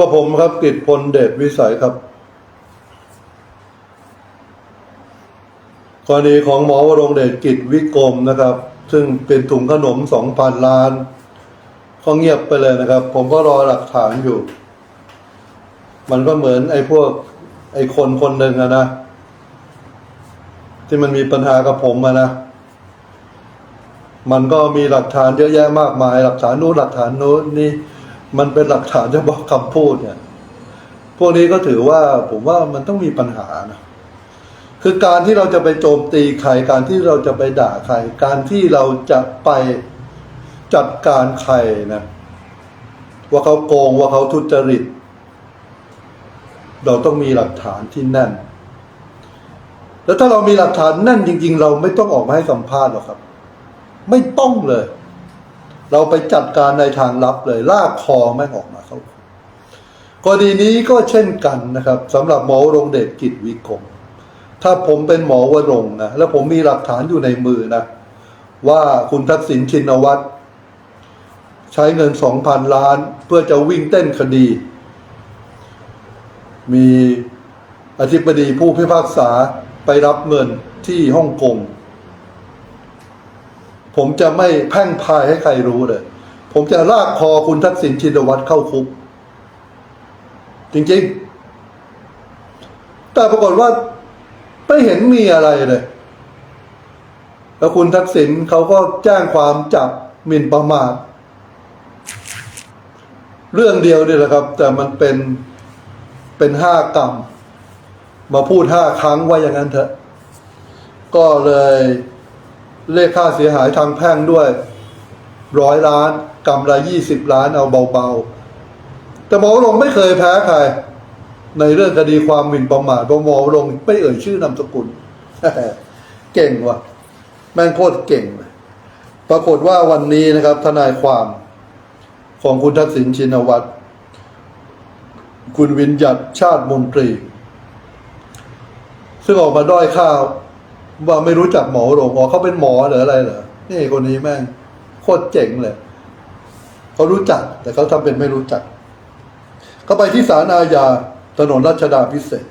กับผมครับกิตพลเดชวิสัยครับกรณีของหมอวรงเดชกิจวิกรมนะครับ ซึ่งเป็นถุงขนมสองพันล้านก็เงียบไปเลยนะครับ ผมก็รอหลักฐานอยู่ มันก็เหมือนไอ้พวกไอ้คนคนหนึ่งอะนะ ที่มันมีปัญหากับผมอะนะ มันก็มีหลักฐานเยอะแยะมากมาย หลักฐานนู้นหลักฐานนู้นนี่ มันเป็นหลักฐานเฉพาะคำพูดเนี่ย พวกนี้ก็ถือว่าผมว่ามันต้องมีปัญหานะคือการที่เราจะไปโจมตีใคร การที่เราจะไปด่าใคร การที่เราจะไปจัดการใครนะ ว่าเขาโกงว่าเขาทุจริต เราต้องมีหลักฐานที่แน่น แล้วถ้าเรามีหลักฐานแน่นจริง ๆ เราไม่ต้องออกมาให้สัมภาษณ์หรอกครับ ไม่ต้องเลย เราไปจัดการในทางลับเลยลากคอแม่งออกมาเข้าคุกรณีนี้ก็เช่นกันนะครับสำหรับหมอรงเดชกิจวิกรมถ้าผมเป็นหมอวรงนะแล้วผมมีหลักฐานอยู่ในมือนะ ว่าคุณทักษิณชินวัตรใช้เงินสองพันล้าน เพื่อจะวิ่งเต้นคดี มีอธิบดีผู้พิพากษาไปรับเงินที่ฮ่องกง ผมจะไม่แพ่งพายให้ใครรู้เลย ผมจะลากคอคุณทักษิณชินวัตรเข้าคุก จริงๆ แต่ปรากฏว่าไม่เห็นมีอะไรเลย แล้วคุณทักษิณเขาก็แจ้งความจับหมิ่นประมาทเรื่องเดียวนี่แหละครับ แต่มันเป็นเป็นห้ากรรม มาพูดห้าครั้งว่าอย่างนั้นเถอะ ก็เลย เรียกค่าเสียหายทางแพ่งด้วยร้อยล้านกำไรยี่สิบล้านเอาเบาๆ แต่หมอวรงไม่เคยแพ้ใคร ในเรื่องคดีความหมิ่นประมาทเพราะหมอวรงไม่เอ่ยชื่อนามสกุลเก่งว่ะ แม่งโคตรเก่งเลยปรากฏว่าวันนี้นะครับ ทนายความของคุณทักษิณชินวัตร คุณวินยัตชาติมนตรี ซึ่งออกมาด้อยข้าว ว่าไม่รู้จักหมอโรงอ๋อเขาเป็นหมอหรืออะไรเหรอนี่คนนี้แม่งโคตรเจ๋งเลยเขารู้จัก แต่เขาทำเป็นไม่รู้จัก ก็ไปที่ศาลอาญาถนนรัชดาพิเศษ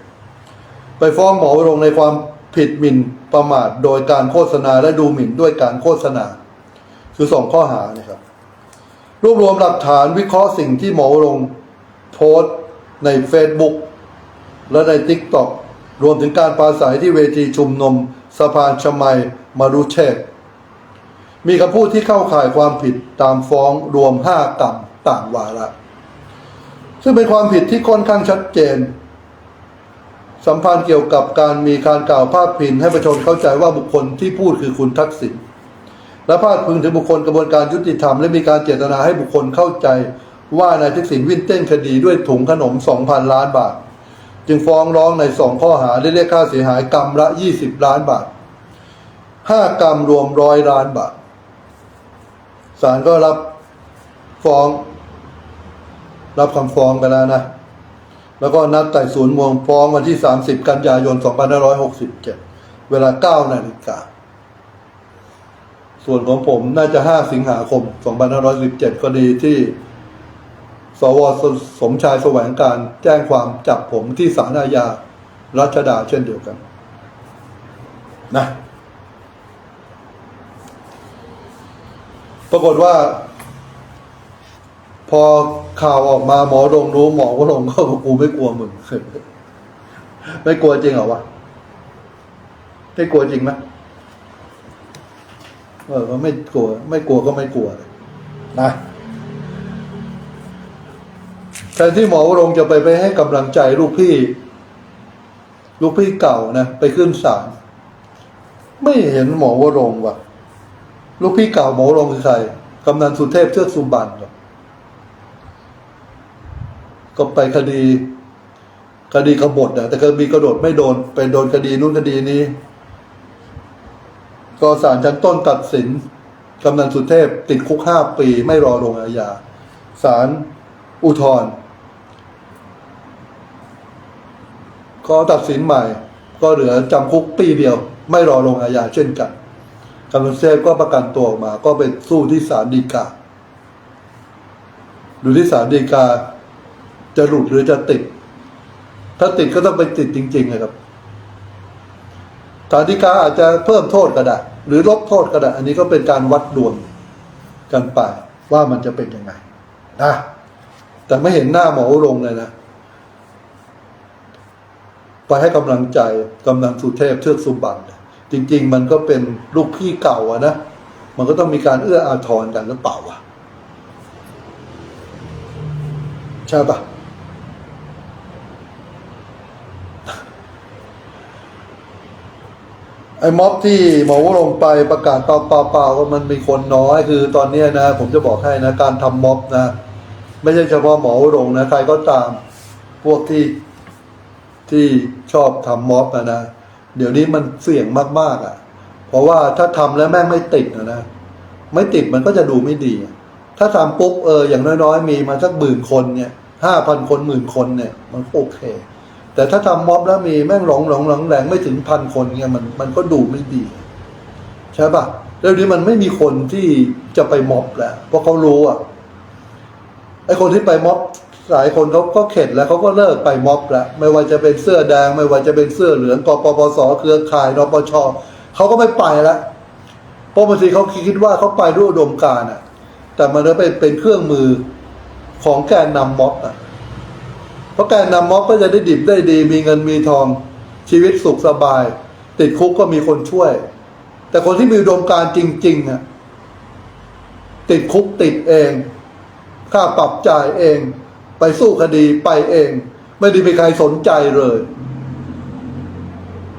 ไปฟ้องหมอโรงในความผิดหมิ่นประมาทโดยการโฆษณาและดูหมิ่นด้วยการโฆษณา คือสองข้อหาเนี่ยครับ รวบรวมหลักฐานวิเคราะห์สิ่งที่หมอโรงโพสต์ใน Facebook และใน t ิ k t o k รวมถึงการปราศัยที่เวทีชุมนุม สะพานชมัยมารุเชษมีคำพูดที่เข้าข่ายความผิดตามฟ้องรวมห้ากรรมต่างวาระ ซึ่งเป็นความผิดที่ค่อนข้างชัดเจน สัมพันธ์เกี่ยวกับการมีการกล่าวพาดพิงให้ประชาชนเข้าใจว่าบุคคลที่พูดคือคุณทักษิณและพาดพิงถึงบุคคลกระบวนการยุติธรรม และมีการเจตนาให้บุคคลเข้าใจว่านายทักษิณวิ่งเต้นคดีด้วยถุงขนม 2,000 ล้านบาท จึงฟ้องร้องในสองข้อหาได้เรียกค่าเสียหายกรรมละ 20 ล้านบาทห้ากรรมรวมร้อยล้านบาทศาลก็รับฟ้อง รับคำฟ้องไปแล้วนะ แล้วก็นัดไต่สวนมูลฟ้องวันที่ 30 กันยายน 2567 เวลา 9 นาฬิกา ส่วนของผมน่าจะ 5 สิงหาคม 2517คดีที่ สวสมชายแสวงการแจ้งความจับผมที่ศาลอาญารัชดาเช่นเดียวกัน นะ ปรากฏว่า พอข่าวออกมาหมอรงรู้หมอก็ลงก็กูไม่กลัวมึง ไม่กลัวจริงเหรอวะ ไม่กลัวจริงไหมเออไม่กลัว ไม่กลัวก็ไม่กลัวนะ แทนที่หมอวรงจะไปไปให้กำลังใจลูกพี่ ลูกพี่เก่านะไปขึ้นศาลไม่เห็นหมอวรงว่ะ ลูกพี่เก่าหมอวรงคือใครกำนันสุเทพเชือกสุบรรณเหรอก็ไปคดี คดีกบฏอะแต่คดีกระโดดไม่โดนไปโดนคดีนู้นคดีนี้ ก็ศาลชั้นต้นตัดสินกำนันสุเทพติดคุกห้าปีไม่รอลงอาญาศาลอุทธรณ์ ก็ตัดสินใหม่ ก็เหลือจำคุกปีเดียว ไม่รอลงอาญาเช่นกันกำนันสุเทพก็ประกันตัวออกมา ก็ไปสู้ที่ศาลฎีกาดูที่ศาลฎีกา จะหลุดหรือจะติด ถ้าติดก็ต้องไปติดจริงๆนะครับฐานธิกาอาจจะเพิ่มโทษก็ได้หรือลบโทษก็ได้อันนี้ก็เป็นการวัดดวงกันไปว่ามันจะเป็นยังไงนะแต่ไม่เห็นหน้าหมอลงเลยนะ ไปให้กำลังใจกำลังสุเทพเทือกสุบันจริง ๆ มันก็เป็นลูกพี่เก่าอะนะมันก็ต้องมีการเอื้ออาทรกันหรือเปล่าวะใช่ปะไอ้ม็อบที่หมอวลงไปประกาศเปล่าเปล่าเปล่าว่ามันมีคนน้อยคือตอนนี้นะ ผมจะบอกให้นะ การทำม็อบนะ ไม่ใช่เฉพาะหมอวรงนะ ใครก็ตามพวกที่ ที่ชอบทำม็อบนะนะ เดี๋ยวนี้มันเสี่ยงมากๆอะ เพราะว่าถ้าทำแล้วแม่งไม่ติดนะนะ ไม่ติดมันก็จะดูไม่ดี ถ้าทำปุ๊บเอออย่างน้อยๆ มีมาสักหมื่นคนเนี่ยห้าพันคนหมื่นคนเนี่ย มันโอเค แต่ถ้าทำม็อบแล้วมีแม่งหลงหลงหลงแหลงไม่ถึงพันคนเนี่ยมันมันก็ดูไม่ดี ใช่ปะแล้วนี้มันไม่มีคนที่จะไปม็อบแล้วเพราะเขารู้อะไอคนที่ไปม็อบ หลายคนเขาก็เข็ดแล้วเขาก็เลิกไปม็อบแล้วไม่ว่าจะเป็นเสื้อแดง ไม่ว่าจะเป็นเสื้อเหลืองกปปสเครือข่ายนปชเขาก็ไม่ไปแล้วเพราะบางทีเขาคิดว่าเขาไปด้วยอุดมการณ์อะ แต่มันเป็นเป็นเครื่องมือของแกนนำม็อบอะเพราะแกนนำม็อบก็จะได้ดิบได้ดี มีเงินมีทองชีวิตสุขสบาย ติดคุกก็มีคนช่วย แต่คนที่มีอุดมการณ์จริงๆอะติดคุกติดเอง ค่าปรับจ่ายเอง ไปสู้คดีไปเอง ไม่ได้มีใครสนใจเลย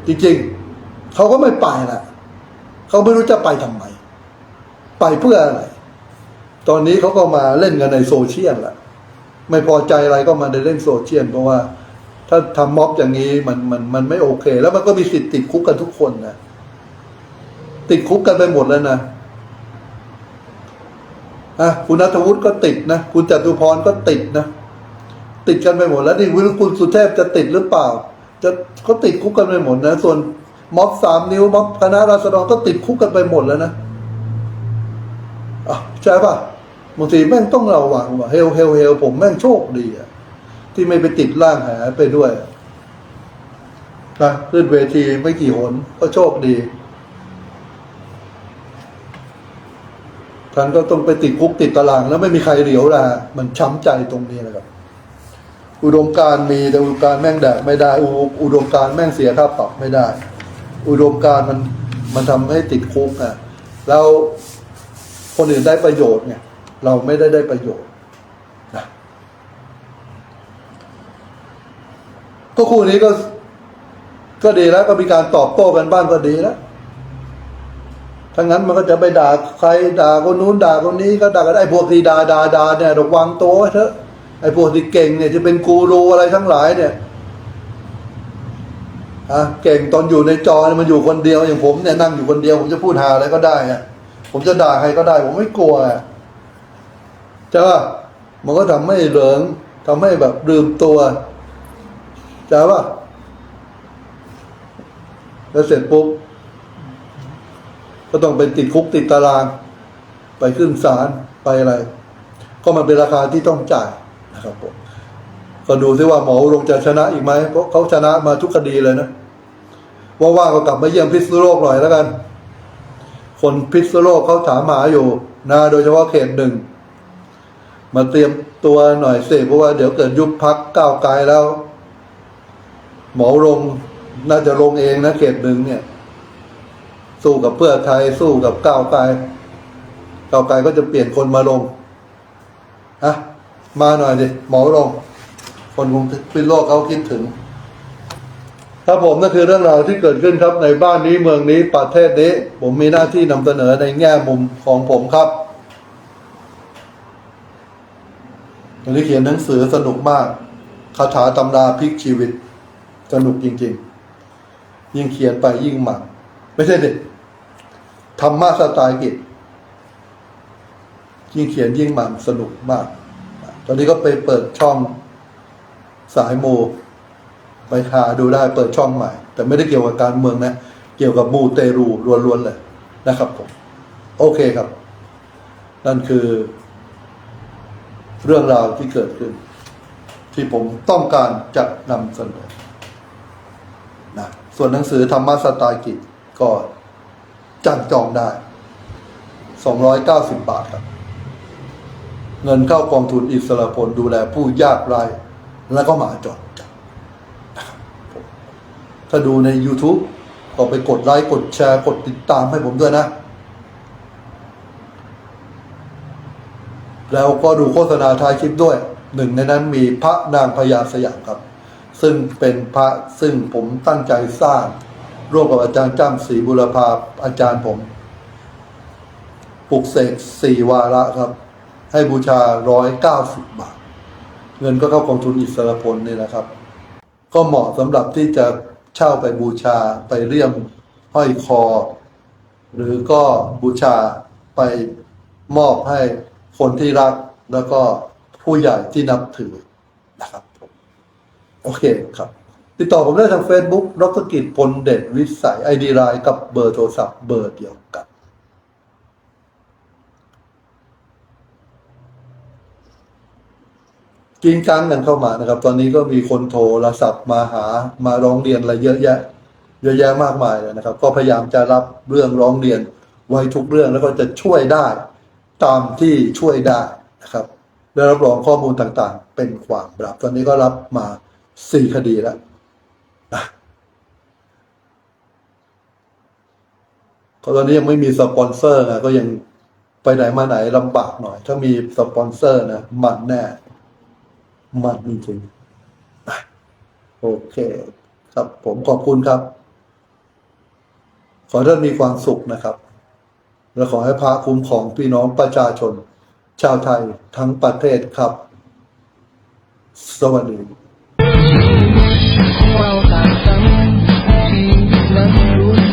จริงๆเขาก็ไม่ไปแหละเขาไม่รู้จะไปทำไม ไปเพื่ออะไร ตอนนี้เขาก็มาเล่นกันในโซเชียลละไม่พอใจอะไรก็มาในเล่นโซเชียลเพราะว่า ถ้าทำม็อบอย่างนี้มันมันมันไม่โอเค แล้วมันก็มีสิทธิ์ติดคุกกันทุกคนนะติดคุกกันไปหมดแล้วนะอะคุณนัทวุฒิก็ติดนะ คุณจตุพรก็ติดนะ ติดกันไปหมดแล้วนี่วิรุคุณสุเทพจะติดหรือเปล่า จะเขาติดคุกกันไปหมดนะ ส่วนม็อบสามนิ้วม็อบคณะราษฎรก็ติดคุกกันไปหมดแล้วนะอะใช่ป่ะบางทีแม่งต้องระวังว่าเฮลเฮลเฮลผมแม่งโชคดีอะที่ไม่ไปติดร่างแหไปด้วยนะขึ้นเวทีไม่กี่หนก็โชคดีท่านก็ต้องไปติดคุกติดตาราง แล้วไม่มีใครเหลียวแลมันช้ำใจตรงนี้นะครับ อุดมการมีแต่อุดมการแม่งแดกไม่ได้อุอุดมการแม่งเสียค่าปรับไม่ได้ อุดมการมันมันทำให้ติดคุกอะแล้วคนอื่นได้ประโยชน์เนี่ย เราไม่ได้ได้ประโยชน์นะก็คู่นี้ก็ ก็ดีแล้วก็มีการตอบโต้กันบ้างก็ดีแล้วถ้างั้นมันก็จะไปด่าใครด่าคนนู้นด่าคนนี้ก็ด่ากันไอ้พวกที่ด่าด่าด่าเนี่ยระวังตัวเถอะ ไอ้พวกที่เก่งเนี่ยจะเป็นกูรูอะไรทั้งหลายเนี่ยอะเก่งตอนอยู่ในจอเนี่ยมันอยู่คนเดียวอย่างผมเนี่ยนั่งอยู่คนเดียว ผมจะพูดหาอะไรก็ได้อะผมจะด่าใครก็ได้ ผมไม่กลัวอะใช่ป่ะมันก็ทำให้เหลิงทำให้แบบลืมตัวใช่ป่ะแล้วเสร็จปุ๊บ ก็ต้องไปติดคุกติดตาราง ไปขึ้นศาลไปอะไร ก็มันเป็นราคาที่ต้องจ่าย นะครับผมก็ดูซิว่าหมอรงจะชนะอีกไหมเพราะเขาชนะมาทุกคดีเลยนะว่างๆก็กลับมาเยี่ยมพิษณุโลกหน่อยแล้วกัน คนพิษณุโลกเขาถามหาอยู่นะโดยเฉพาะเขตหนึ่งมาเตรียมตัวหน่อยสิเพราะว่าเดี๋ยวเกิดยุบพักก้าวไกลแล้ว หมอรงน่าจะลงเองนะเขตหนึ่งเนี่ย สู้กับเพื่อไทยสู้กับก้าวไกลก้าวไกลก็จะเปลี่ยนคนมาลงอะ มาหน่อยดิหมอลงคนกรุงพิษณุโลกเขาคิดถึง ครับผมนั่นคือเรื่องราวที่เกิดขึ้นครับในบ้านนี้เมืองนี้ประเทศนี้ ผมมีหน้าที่นำเสนอในแง่มุมของผมครับวันนี้เขียนหนังสือสนุกมากคาถาตำราพลิกชีวิต สนุกจริง ๆ ยิ่งเขียนไปยิ่งหมันไม่ใช่เด็กธรรมะสไตล์กิจยิ่งเขียนยิ่งมันสนุกมาก ตอนนี้ก็ไปเปิดช่องสายโมไปหาดูได้เปิดช่องใหม่ แต่ไม่ได้เกี่ยวกับการเมืองนะ เกี่ยวกับมูเตรูล้วนๆเลยนะครับผม โอเคครับ นั่นคือ เรื่องราวที่เกิดขึ้น ที่ผมต้องการจะนำเสนอนะส่วนหนังสือธรรมสไตล์กิจก็จังจองได้ 290 บาทครับ เงินเข้ากองทุนอิสระพลดูแลผู้ยากไร้แล้วก็หมาจรจัดนะครับถ้าดูใน YouTube ก็ไปกดไลค์กดแชร์กดติดตามให้ผมด้วยนะ แล้วก็ดูโฆษณาท้ายคลิปด้วย หนึ่งในนั้นมีพระนางพญาสยามครับ ซึ่งเป็นพระซึ่งผมตั้งใจสร้าง ร่วมกับอาจารย์จ้ำศรีบุรพาอาจารย์ผมปลุกเสกสี่วาระครับ ให้บูชาร้อยเก้าสิบบาท เงินก็เข้ากองทุนอิสระพลนี่แหละครับ ก็เหมาะสำหรับที่จะเช่าไปบูชาไปเลี่ยมห้อยคอ หรือก็บูชาไปมอบให้คนที่รักแล้วก็ผู้ใหญ่ที่นับถือนะครับโอเคครับ ติดต่อผมได้ทาง Facebook ดรกิจพลเด่นวิสัยไอดีไลน์กับเบอร์โทรศัพท์เบอร์เดียวกัน กินกังกันเข้ามานะครับ ตอนนี้ก็มีคนโทรศัพท์มาหามาร้องเรียนอะไรเยอะแยะ เยอะแยะมากมายเลยนะครับ ก็พยายามจะรับเรื่องร้องเรียนไว้ทุกเรื่องแล้วก็จะช่วยได้ตามที่ช่วยได้นะครับและรับรองข้อมูลต่างๆ เป็นความลับ ตอนนี้ก็รับมาสี่คดีแล้วนะก็ตอนนี้ยังไม่มีสปอนเซอร์นะก็ยังไปไหนมาไหนลำบากหน่อย ถ้ามีสปอนเซอร์นะมันแน่ มันจริงโอเค ครับผมขอบคุณครับ ขอท่านมีความสุขนะครับ และขอให้พระคุ้มของพี่น้องประชาชน ชาวไทยทั้งประเทศครับ สวัสดีเราต่างกันที่นั้นรู้